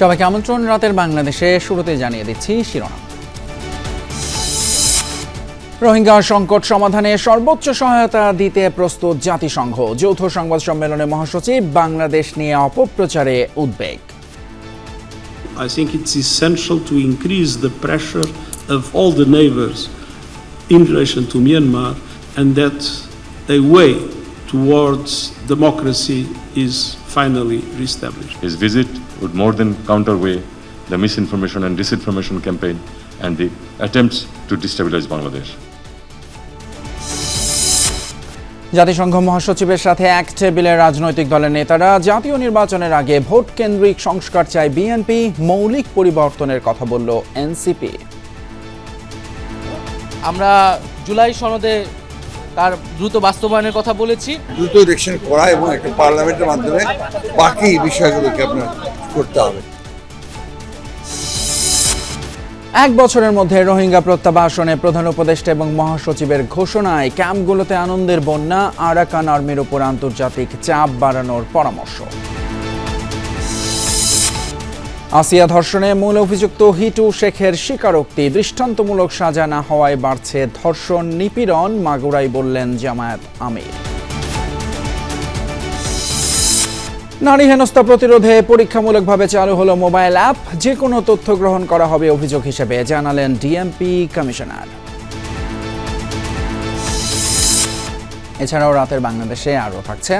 সবাইকে আমন্ত্রণ, রাতের বাংলাদেশে শুরুতে জানিয়ে দিচ্ছি শিরোনাম। রোহিঙ্গা সংকট সমাধানে সর্বোচ্চ সহায়তা দিতে প্রস্তুত জাতিসংঘ। যৌথ সংবাদ সম্মেলনে মহাসচিব বাংলাদেশ নিয়ে অপপ্রচারে উদ্বেগ। I think it's essential to increase the pressure of all the neighbors in relation to Myanmar, and that a way towards democracy is finally reestablished. His visit would more than counterweigh the misinformation and disinformation campaign and the attempts to destabilize Bangladesh. জাতিসংঘ মহাসচিবের সাথে এক টেবিলে রাজনৈতিক দলের নেতারা জাতীয় নির্বাচনের আগে ভোট কেন্দ্রিক সংস্কার চায় বিএনপি মৌলিক পরিবর্তনের কথা বলল এনসিপি আমরা জুলাই সনদে তার দ্রুত বাস্তবায়নের কথা বলেছি। দ্রুত ইলেকশন করা এবং একটা পার্লামেন্টের মাধ্যমে বাকি বিষয়গুলোকে আপনার করতে হবে। এক বছরের মধ্যে রোহিঙ্গা প্রত্যাবাসনে প্রধান উপদেষ্টা এবং মহাসচিবের ঘোষণায় ক্যাম্পগুলোতে আনন্দের বন্যা আরাকান আর্মির উপর আন্তর্জাতিক চাপ বাড়ানোর পরামর্শ। আসিয়া ধর্ষণে মূল অভিযুক্ত হিটু শেখের স্বীকারোক্তি। দৃষ্টান্তমূলক সাজা না হওয়ায় বাড়ছে ধর্ষণ নিপীড়ন, মাগুরাই বললেন জামায়াত আমির। নারী হেনস্থা প্রতিরোধে পরীক্ষামূলকভাবে চালু হলো মোবাইল অ্যাপ। যে কোনো তথ্য গ্রহণ করা হবে অভিযোগ হিসেবে, জানালেন ডিএমপি কমিশনার। এছাড়াও রাতের বাংলাদেশে আরও থাকছে।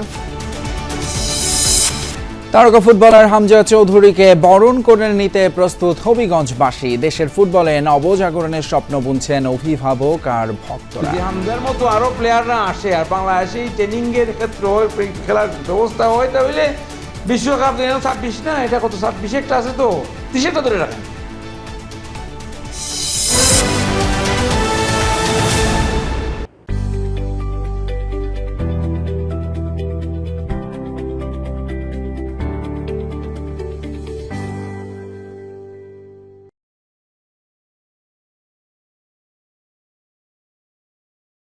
তারকা ফুটবলার হামজা চৌধুরীকে বরণ করে নিতে প্রস্তুত হবিগঞ্জবাসী। দেশের ফুটবলে নবজাগরণের স্বপ্ন বুনছেন অভিভাবক আর ভক্তরা। হামজার মতো আরও প্লেয়াররা আসে আর বাংলাদেশে এর ক্ষেত্রে খেলার ব্যবস্থা হয়, তাহলে বিশ্বকাপ ছাব্বিশ না? এটা কত ছাব্বিশ একটা আছে তো? তিরিশ ধরে রাখেন।